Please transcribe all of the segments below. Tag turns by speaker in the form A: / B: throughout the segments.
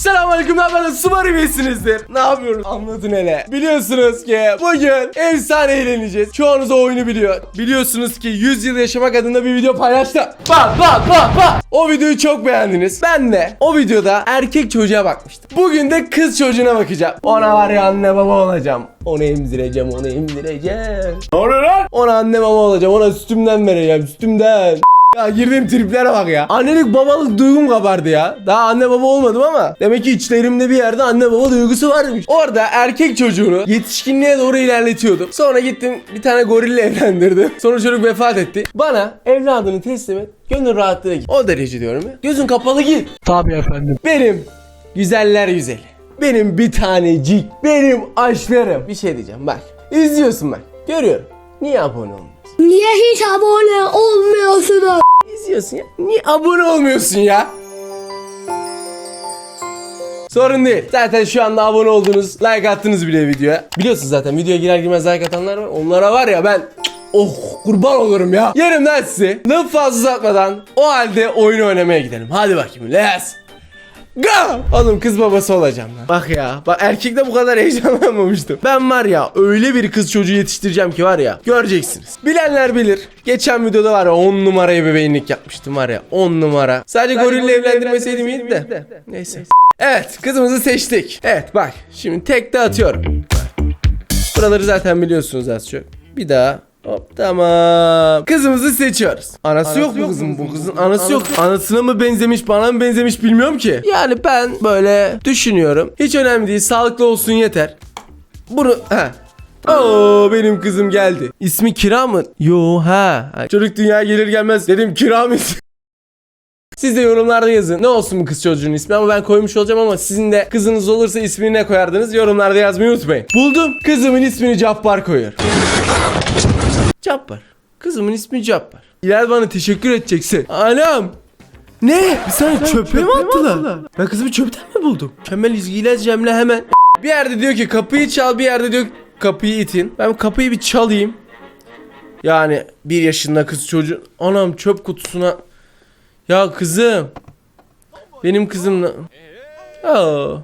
A: Selamünaleyküm ne haber? Umarım iyisinizdir. Ne yapıyoruz? Anladın hele. Biliyorsunuz ki bugün efsane eğleneceğiz. Çoğunuz o oyunu biliyor. Biliyorsunuz ki 100 yıl yaşamak adında bir video paylaştım. Bak bak bak bak. O videoyu çok beğendiniz. Ben de o videoda erkek çocuğa bakmıştım. Bugün de kız çocuğuna bakacağım. Ona var ya anne baba olacağım. Onu emzireceğim, onu emzireceğim. Ne oluyor lan? Ona anne baba olacağım. Ona sütümden vereceğim, sütümden. Ya girdiğim triplere bak ya. Annelik babalık duygum kabardı ya. Daha anne baba olmadım ama demek ki içlerimde bir yerde anne baba duygusu varmış. Orada erkek çocuğunu yetişkinliğe doğru ilerletiyordum. Sonra gittim bir tane gorille evlendirdim. Sonra çocuk vefat etti. Bana evladını teslim et. Gönül rahatlığı git. O derece diyorum ya. Gözün kapalı git.
B: Tabii efendim.
A: Benim güzeller güzeli. Benim bir tanecik. Benim aşklarım. Bir şey diyeceğim bak. İzliyorsun bak. Görüyorum. Niye abone olmuyorsun?
C: Niye hiç abone olmuyorsunuz?
A: İzliyorsun ya. Niye abone olmuyorsun ya? Sorun değil. Zaten şu anda abone oldunuz. Like attınız bile videoya. Biliyorsunuz zaten videoya girer girmez like atanlar var. Onlara var ya ben Oh kurban olurum ya. Yerim lan sizi. Laf fazla uzatmadan o halde oyun oynamaya gidelim. Hadi bakayım. Let's Go! Oğlum kız babası olacağım lan. Bak ya. Bak erkekte bu kadar heyecanlanmamıştım. Ben var ya öyle bir kız çocuğu yetiştireceğim ki var ya. Göreceksiniz. Bilenler bilir. Geçen videoda var ya 10 numaraya bebeğinlik yapmıştım var ya. 10 numara. Sadece, gorille evlendirmeseydim iyiydi de. Neyse. Evet kızımızı seçtik. Evet bak. Şimdi tek de atıyorum. Buraları zaten biliyorsunuz az çok. Bir daha. Hop tamam. Kızımızı seçiyoruz. Anası, yok mu kızım bu kızın? Anası, yok. Anasına mı benzemiş, bana mı benzemiş bilmiyorum ki. Yani ben böyle düşünüyorum. Hiç önemli değil. Sağlıklı olsun yeter. Bunu ha. Oo benim kızım geldi. İsmi Kira mı? Yo ha. Çocuk dünyaya gelir gelmez dedim Kira mı? Siz de yorumlarda yazın. Ne olsun bu kız çocuğun ismi ama ben koymuş olacağım ama sizin de kızınız olursa ismini ne koyardınız yorumlarda yazmayı unutmayın. Buldum. Kızımın ismini Cabbar koyuyorum. Cabbar. Kızımın ismi Cabbar. İleride bana teşekkür edeceksin. Anam. Ne? Bir saniye çöpe mi attılar? Ben kızımı çöpten mi buldum? Kemal İzgiyle Cem'le hemen. Bir yerde diyor ki kapıyı çal bir yerde diyor kapıyı itin. Ben kapıyı bir çalayım. Yani bir yaşında kız çocuğu. Anam çöp kutusuna. Ya kızım. Benim kızımla. Aa.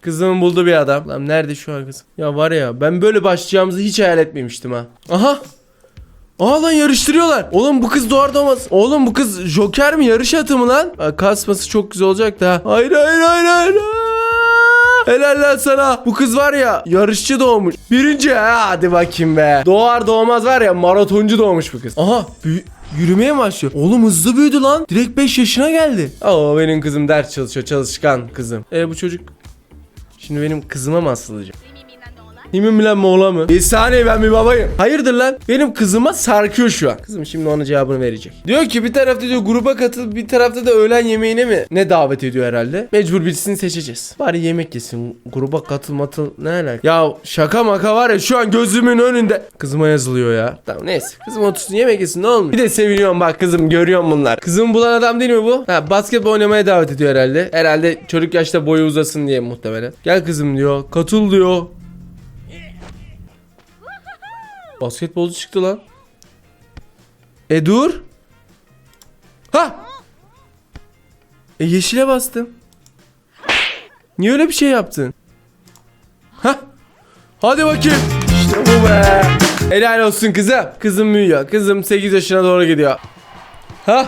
A: Kızımı buldu bir adam. Lan nerede şu an kızım? Ya var ya ben böyle başlayacağımızı hiç hayal etmemiştim ha. Aha. Aa lan yarıştırıyorlar. Oğlum bu kız doğar doğmaz. Oğlum bu kız joker mi yarış atı mı lan? Aa, kasması çok güzel olacak da. Hayır hayır hayır hayır. Helal lan sana. Bu kız var ya yarışçı doğmuş. Birinci ha hadi bakayım be. Doğar doğmaz var ya maratoncu doğmuş bu kız. Aha büyü- Yürümeye mi başlıyor? Oğlum hızlı büyüdü lan. Direkt 5 yaşına geldi. Oo benim kızım ders çalışıyor. Çalışkan kızım. E bu çocuk Şimdi benim kızıma mı asılacak? Himin bilen Moğla mı? Bir saniye ben bir babayım. Hayırdır lan? Benim kızıma sarkıyor şu an. Kızım şimdi ona cevabını verecek. Diyor ki bir tarafta diyor gruba katıl bir tarafta da öğlen yemeğine mi? Ne davet ediyor herhalde? Mecbur birisini seçeceğiz. Bari yemek yesin. Gruba katıl matıl ne alaka? Ya şaka maka var ya şu an gözümün önünde. Kızıma yazılıyor ya. Tamam neyse. Kızım otursun yemek yesin ne olmuş? Bir de seviniyorum bak kızım görüyorum bunlar. Kızım bulan adam değil mi bu? Ha basketbol oynamaya davet ediyor herhalde. Herhalde çocuk yaşta boyu uzasın diye muhtemelen. Gel kızım diyor. Katıl diyor. Basketbolcu çıktı lan. E dur. Ha. E yeşile bastım. Niye öyle bir şey yaptın? Ha. Hadi bakayım. İşte bu be. Helal olsun kızım. Kızım büyüyor. Kızım 8 yaşına doğru gidiyor. Ha.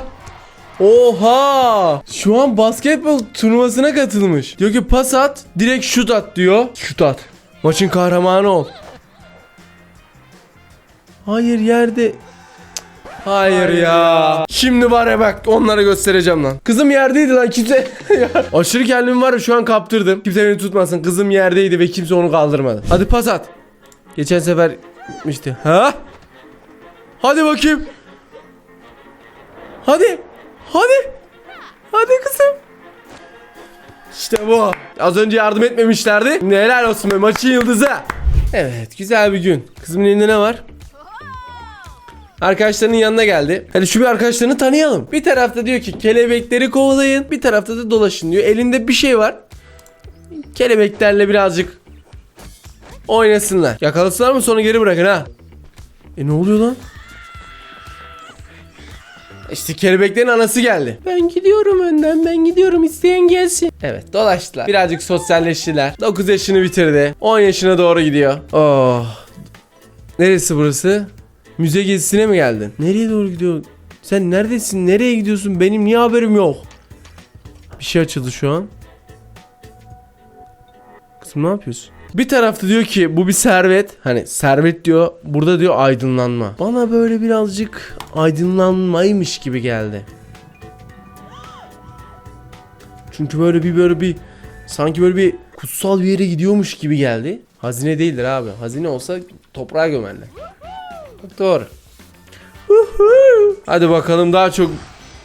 A: Oha! Şu an basketbol turnuvasına katılmış. Diyor ki pas at, direkt şut at diyor. Şut at. Maçın kahramanı ol. Hayır yerde. Hayır ya. Şimdi var ya bak onlara göstereceğim lan. Kızım yerdeydi lan kimse. Aşırı kendimi var ya şu an kaptırdım. Kimse beni tutmasın. Kızım yerdeydi ve kimse onu kaldırmadı. Hadi pas at. Geçen sefer gitmişti. Ha? Hadi bakayım. Hadi. Hadi. Hadi kızım. İşte bu. Az önce yardım etmemişlerdi. Şimdi helal olsun be maçın yıldızı. Evet güzel bir gün. Kızımın elinde ne var? Arkadaşlarının yanına geldi. Hadi şu bir arkadaşlarını tanıyalım. Bir tarafta diyor ki kelebekleri kovalayın. Bir tarafta da dolaşın diyor. Elinde bir şey var. Kelebeklerle birazcık oynasınlar. Yakalasınlar mı sonra geri bırakın ha. E ne oluyor lan? İşte kelebeklerin anası geldi. Ben gidiyorum önden ben gidiyorum isteyen gelsin. Evet dolaştılar. Birazcık sosyalleştiler. 9 yaşını bitirdi. 10 yaşına doğru gidiyor. Oh. Neresi burası? Müze gezisine mi geldin? Nereye doğru gidiyorsun? Sen neredesin? Nereye gidiyorsun? Benim niye haberim yok? Bir şey açıldı şu an. Kızım ne yapıyorsun? Bir tarafta diyor ki bu bir servet. Hani servet diyor. Burada diyor aydınlanma. Bana böyle birazcık aydınlanmaymış gibi geldi. Çünkü böyle bir böyle bir sanki böyle bir kutsal bir yere gidiyormuş gibi geldi. Hazine değildir abi. Hazine olsa toprağa gömerler. Uhu. Hadi bakalım daha çok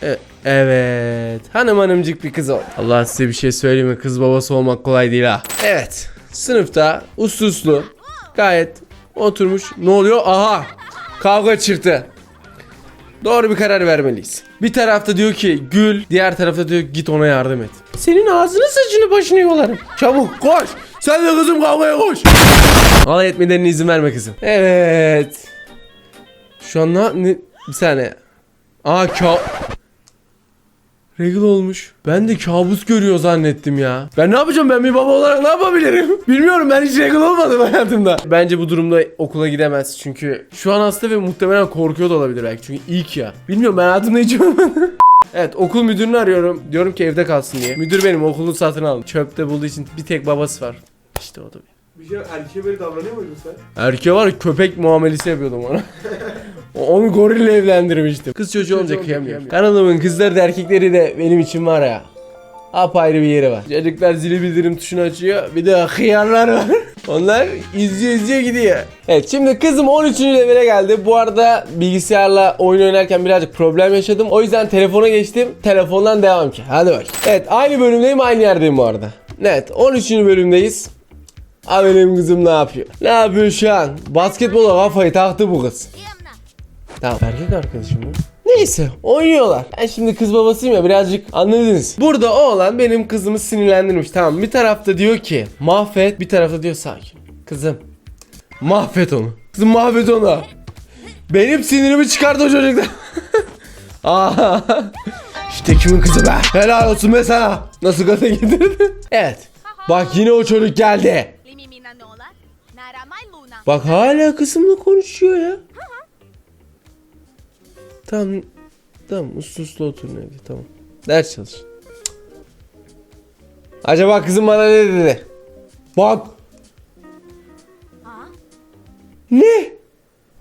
A: E- evet. Hanım hanımcık bir kız ol. Allah size bir şey söyleyeyim mi? Kız babası olmak kolay değil ha. Evet. Sınıfta uslu uslu gayet oturmuş. Ne oluyor? Aha. Kavga çıktı. Doğru bir karar vermeliyiz. Bir tarafta diyor ki gül, diğer tarafta diyor git ona yardım et. Senin ağzını saçını başını yolarım. Çabuk koş. Sen de kızım kavgaya koş. Alay etmelerine izin verme kızım. Evet. Şu an ne, ne bir saniye. Aa ka Regl olmuş. Ben de kabus görüyor zannettim ya. Ben ne yapacağım ben bir baba olarak ne yapabilirim? Bilmiyorum ben hiç regl olmadım hayatımda. Bence bu durumda okula gidemez çünkü şu an hasta ve muhtemelen korkuyor da olabilir belki çünkü ilk ya. Bilmiyorum ben hayatımda hiç olmadı. Evet okul müdürünü arıyorum. Diyorum ki evde kalsın diye. Müdür benim okulu satın aldım. Çöpte bulduğu için bir tek babası var. İşte o da bir.
B: Bir şey erkeğe böyle davranıyor muydun sen?
A: Erkeğe var ya, köpek muamelesi yapıyordum ona. Onu gorille evlendirmiştim. Kız çocuğu olunca kıyamıyorum. Kanalımın kızları da erkekleri de benim için var ya. Apayrı bir yeri var. Çocuklar zili bildirim tuşunu açıyor. Bir de hıyarlar var. Onlar izliyor izliyor gidiyor. Evet şimdi kızım 13. levele geldi. Bu arada bilgisayarla oyun oynarken birazcık problem yaşadım. O yüzden telefona geçtim. Telefondan devam ki. Hadi bak. Evet aynı bölümdeyim aynı yerdeyim bu arada. Evet 13. bölümdeyiz. Abi benim kızım ne yapıyor? Ne yapıyor şu an? Basketbola kafayı taktı bu kız. Tamam erkek arkadaşım mı? Neyse oynuyorlar. Ben şimdi kız babasıyım ya birazcık anladınız. Burada oğlan benim kızımı sinirlendirmiş. Tamam bir tarafta diyor ki mahvet bir tarafta diyor sakin. Kızım mahvet onu. Kızım mahvet onu. Benim sinirimi çıkardı o çocuktan. Aa, işte kimin kızı be? Helal olsun be sana. Nasıl gaza getirdi? evet. Bak yine o çocuk geldi. Bak hala kızımla konuşuyor ya. Tamam. Tamam uslu uslu oturun evde tamam. Ders çalış. Acaba kızım bana ne dedi? Bak. Ne?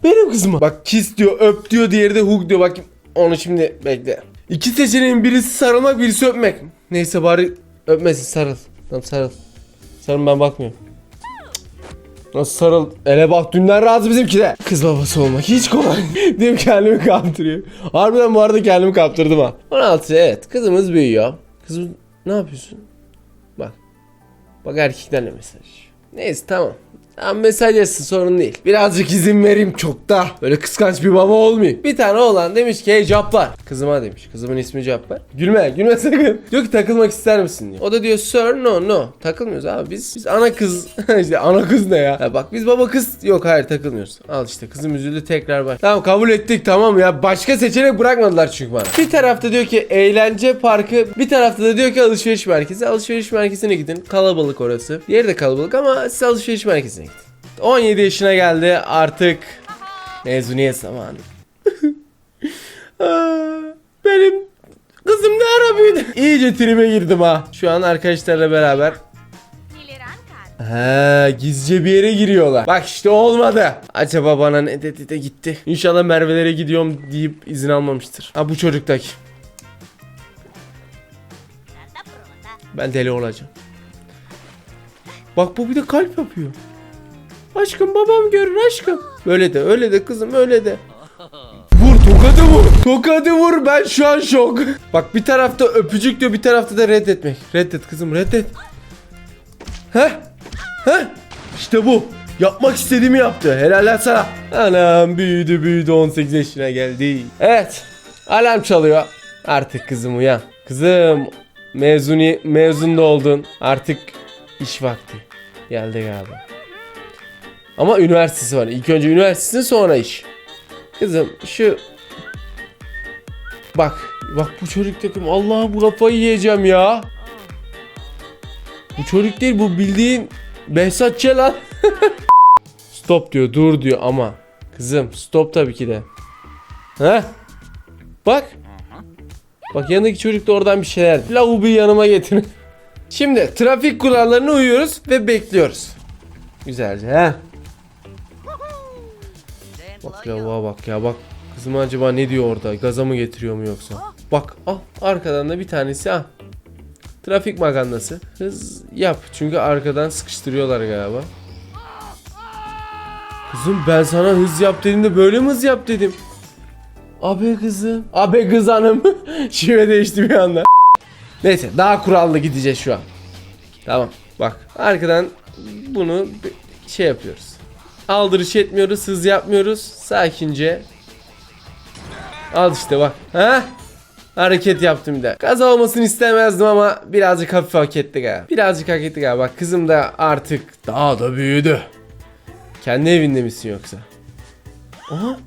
A: Benim kızıma. Bak kiss diyor, öp diyor, diğeri de hug diyor. Bak onu şimdi bekle. İki seçeneğin birisi sarılmak, birisi öpmek. Neyse bari öpmesin, sarıl. Tamam sarıl. Sarıl ben bakmıyorum. Nasıl sarıl? Ele bak dünden razı bizimki de. Kız babası olmak hiç kolay. Değil mi kendimi kaptırıyor. Harbiden bu arada kendimi kaptırdım ha. 16 evet kızımız büyüyor. Kızım ne yapıyorsun? Bak. Bak erkeklerle mesaj. Neyse tamam. Tamam mesaj yazsın sorun değil. Birazcık izin vereyim çok da. Böyle kıskanç bir baba olmayayım. Bir tane oğlan demiş ki hey Cabbar. Kızıma demiş. Kızımın ismi Cabbar. Gülme gülme sakın. Diyor ki takılmak ister misin diyor. O da diyor sir no no. Takılmıyoruz abi biz. Biz ana kız. işte ana kız ne ya? ya? Bak biz baba kız. Yok hayır takılmıyoruz. Al işte kızım üzüldü tekrar bak. Tamam kabul ettik tamam ya. Başka seçenek bırakmadılar çünkü bana. Bir tarafta diyor ki eğlence parkı. Bir tarafta da diyor ki alışveriş merkezi. Alışveriş merkezine gidin. Kalabalık orası. Yeri de kalabalık ama siz alışveriş merkezine. 17 yaşına geldi artık mezuniyet zamanı. Benim kızım ne ara büyüdü? İyice tribe girdim ha. Şu an arkadaşlarla beraber. He gizlice bir yere giriyorlar. Bak işte olmadı. Acaba bana ne dedi de gitti. İnşallah Merve'lere gidiyorum deyip izin almamıştır. Ha bu çocuktaki. Ben deli olacağım. Bak bu bir de kalp yapıyor. Aşkım babam görür aşkım. Öyle de öyle de kızım öyle de. Vur tokadı vur. Tokadı vur ben şu an şok. Bak bir tarafta öpücük diyor bir tarafta da reddetmek. Reddet kızım reddet. Heh. Heh. İşte bu. Yapmak istediğimi yaptı. Helaller sana. Anam büyüdü büyüdü 18 yaşına geldi. Evet. Alarm çalıyor. Artık kızım uyan. Kızım mezuni mezun da oldun. Artık iş vakti. Geldi galiba. Ama üniversitesi var. İlk önce üniversitesi sonra iş. Kızım şu bak. Bak bu çocuk takım. Allah bu kafayı yiyeceğim ya. Bu çocuk değil bu bildiğin Behzat Ç. stop diyor dur diyor ama. Kızım stop tabii ki de. He? Bak. Bak yanındaki çocuk da oradan bir şeyler. Lavubu yanıma getirin. Şimdi trafik kurallarına uyuyoruz ve bekliyoruz. Güzelce he. Bak lavuğa bak ya bak. Kızım acaba ne diyor orada? Gaza mı getiriyor mu yoksa? Bak al arkadan da bir tanesi al. Trafik magandası. Hız yap. Çünkü arkadan sıkıştırıyorlar galiba. Kızım ben sana hız yap dediğimde böyle mi hız yap dedim. Abi kızım. Abi kız hanım. Şive değişti bir anda. Neyse daha kurallı gideceğiz şu an. Tamam bak arkadan bunu şey yapıyoruz. Aldırış etmiyoruz, hız yapmıyoruz. Sakince. Al işte bak. Ha? Hareket yaptım bir de. Kaza olmasını istemezdim ama birazcık hafif hak etti galiba. Birazcık hak etti galiba. Bak kızım da artık daha da büyüdü. Kendi evinde misin yoksa? Aha.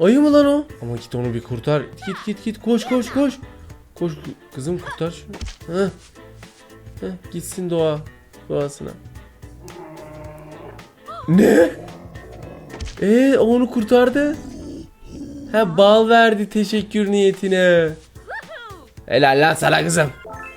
A: Ayı mı lan o? Ama git onu bir kurtar. Git git git koş koş koş. Koş kızım kurtar şunu. Heh. Heh, gitsin doğa. Doğasına. Ne? Ee onu kurtardı. Ha bal verdi teşekkür niyetine. Helal lan sana kızım.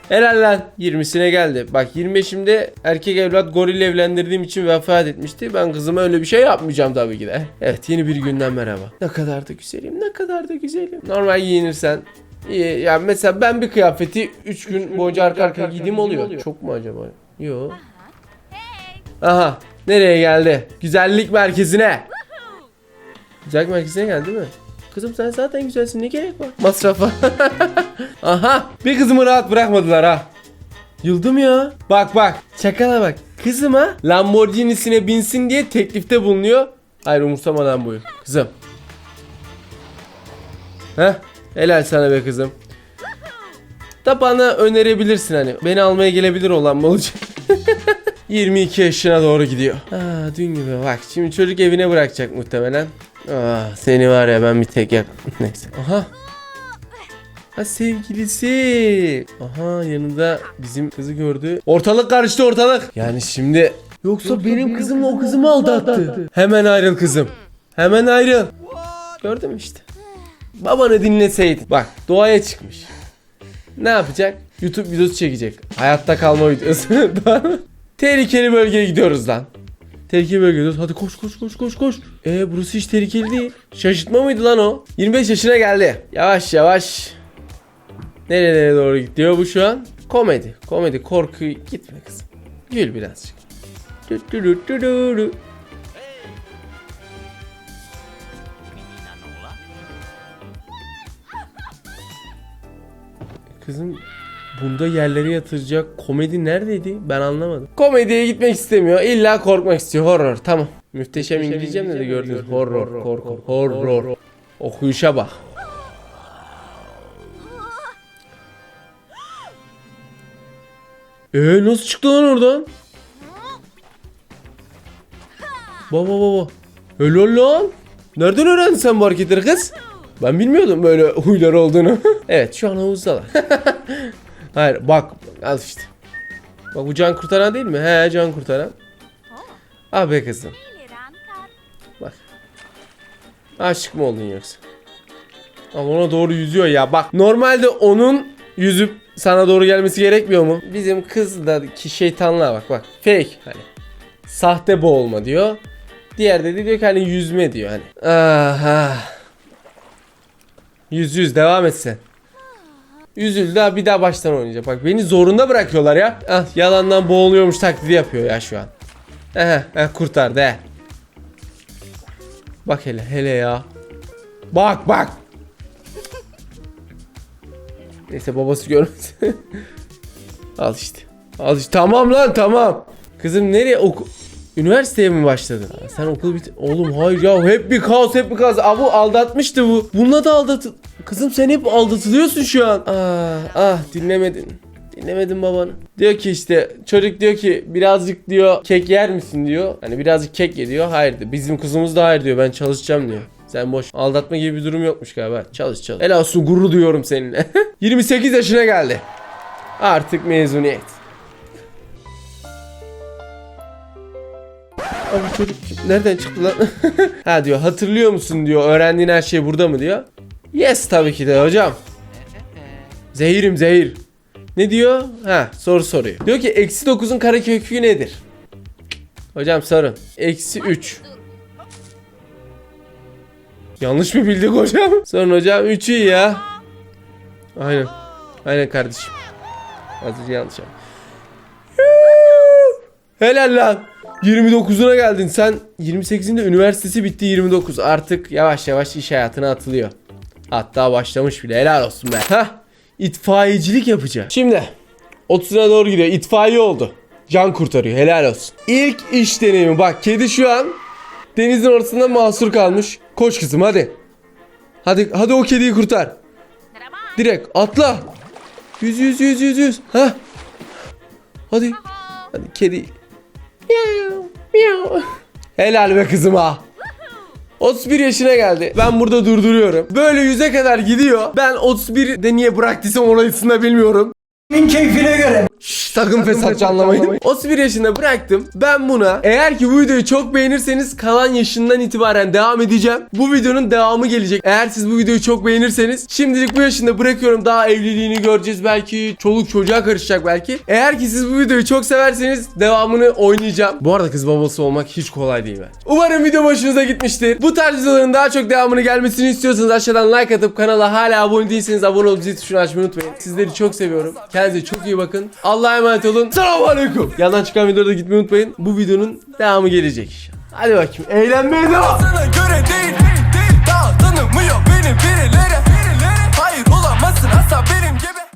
A: Helal lan. 20'sine geldi. Bak 25'imde erkek evlat goril evlendirdiğim için vefat etmişti. Ben kızıma öyle bir şey yapmayacağım tabii ki de. Evet yeni bir günden merhaba. Ne kadar da güzelim ne kadar da güzelim. Normal giyinirsen iyi. Yani mesela ben bir kıyafeti 3 gün boyunca arka arkaya giydiğim oluyor. Çok mu acaba? Yok. Aha nereye geldi? Güzellik merkezine. Güzellik merkezine geldi değil mi? Kızım sen zaten güzelsin ne gerek var? Masrafa. Aha bir kızımı rahat bırakmadılar ha. Yıldım ya. Bak bak çakala bak. Kızıma Lamborghini'sine binsin diye teklifte bulunuyor. Hayır umursamadan buyur. Kızım. Heh helal sana be kızım. Da bana önerebilirsin hani. Beni almaya gelebilir olan mı olacak? 22 yaşına doğru gidiyor. Aa, dün gibi bak şimdi çocuk evine bırakacak muhtemelen. Ah, seni var ya ben bir tek yak. Neyse. Aha. Ha sevgilisi. Aha yanında bizim kızı gördü. Ortalık karıştı ortalık. Yani şimdi yoksa, benim kızımla o kızımı aldattı. Hemen ayrıl kızım. Hemen ayrıl. Gördün mü işte. Babanı dinleseydin. Bak doğaya çıkmış. Ne yapacak? YouTube videosu çekecek. Hayatta kalma videosu. Tehlikeli bölgeye gidiyoruz lan. Tehlikeli gidiyoruz. Hadi koş koş koş koş koş. Ee burası hiç tehlikeli değil. Şaşırtma mıydı lan o? 25 yaşına geldi. Yavaş yavaş. Nerelere doğru gidiyor bu şu an? Komedi. Komedi. Korku gitme kızım. Gül birazcık. Du du du du du du. Kızım bunda yerlere yatıracak komedi neredeydi? Ben anlamadım. Komediye gitmek istemiyor. İlla korkmak istiyor. Horror. Tamam. Mühteşem İngilizcem de gördünüz. Horror, korku, horror. Okuyuşa bak. Ee nasıl çıktı lan oradan? Baba baba. Helal lan. Nereden öğrendin sen bu hareketleri kız? Ben bilmiyordum böyle huylar olduğunu. evet şu an havuzdalar. Hayır bak al işte. Bak bu can kurtaran değil mi? He can kurtaran. Ah be kızım. Bak. Aşık mı oldun yoksa? Al ona doğru yüzüyor ya. Bak normalde onun yüzüp sana doğru gelmesi gerekmiyor mu? Bizim kızdaki şeytanlığa bak bak. Fake hani. Sahte boğulma diyor. Diğer de diyor ki hani yüzme diyor hani. Aha. Yüz yüz devam etsen. Üzüldü ha bir daha baştan oynayacak. Bak beni zorunda bırakıyorlar ya. Ah yalandan boğuluyormuş taklidi yapıyor ya şu an. Ehe, eh, kurtardı he. Bak hele hele ya. Bak bak. Neyse babası görmesin. Al işte. Al işte. Tamam lan tamam. Kızım nereye oku... Üniversiteye mi başladın? Sen okul bit... Oğlum hayır ya hep bir kaos hep bir kaos. Aa, bu aldatmıştı bu. Bununla da aldatı... Kızım sen hep aldatılıyorsun şu an. Ah ah dinlemedin. Dinlemedin babanı. Diyor ki işte çocuk diyor ki birazcık diyor kek yer misin diyor. Hani birazcık kek ye diyor. Hayır diyor. Bizim kızımız da hayır diyor. Ben çalışacağım diyor. Sen boş. Aldatma gibi bir durum yokmuş galiba. Çalış çalış. Helal olsun gurur duyuyorum seninle. 28 yaşına geldi. Artık mezuniyet. Abi çocuk nereden çıktı lan? ha diyor hatırlıyor musun diyor. Öğrendiğin her şey burada mı diyor. Yes tabii ki de hocam. Zehirim zehir. Ne diyor? Ha soru soruyor. Diyor ki eksi 9'un karekökü nedir? Hocam sorun. Eksi 3. Yanlış mı bildik hocam? Sorun hocam 3 iyi ya. Aynen. Aynen kardeşim. Azıcık yanlış yaptım. Helal lan. 29'una geldin. Sen 28'inde üniversitesi bitti 29. Artık yavaş yavaş iş hayatına atılıyor. Hatta başlamış bile. Helal olsun be. Hah. İtfaiyecilik yapacak. Şimdi 30'una doğru gidiyor. İtfaiye oldu. Can kurtarıyor. Helal olsun. İlk iş deneyimi. Bak kedi şu an denizin ortasında mahsur kalmış. Koş kızım hadi. Hadi hadi o kediyi kurtar. Direkt atla. Yüz yüz yüz yüz yüz. Ha. Hadi. Hadi kedi. Helal be kızıma. 31 yaşına geldi. Ben burada durduruyorum. Böyle yüze kadar gidiyor. Ben 31'de niye bıraktıysam orasını bilmiyorum.
D: keyfine göre.
A: Şşş, sakın fesatçı anlamayın. 31 yaşında bıraktım. Ben buna eğer ki bu videoyu çok beğenirseniz kalan yaşından itibaren devam edeceğim. Bu videonun devamı gelecek. Eğer siz bu videoyu çok beğenirseniz şimdilik bu yaşında bırakıyorum. Daha evliliğini göreceğiz belki. Çoluk çocuğa karışacak belki. Eğer ki siz bu videoyu çok severseniz devamını oynayacağım. Bu arada kız babası olmak hiç kolay değil ben. Umarım video hoşunuza gitmiştir. Bu tarz videoların daha çok devamını gelmesini istiyorsanız aşağıdan like atıp kanala hala abone değilseniz abone olup zil tuşunu açmayı unutmayın. Sizleri çok seviyorum. Kendinize çok iyi bakın. Allah'a emanet olun. Selamun aleyküm. Yandan çıkan videoda gitmeyi unutmayın. Bu videonun devamı gelecek. Hadi bakayım. Eğlenmeye devam.
E: Sana göre değil, değil, değil.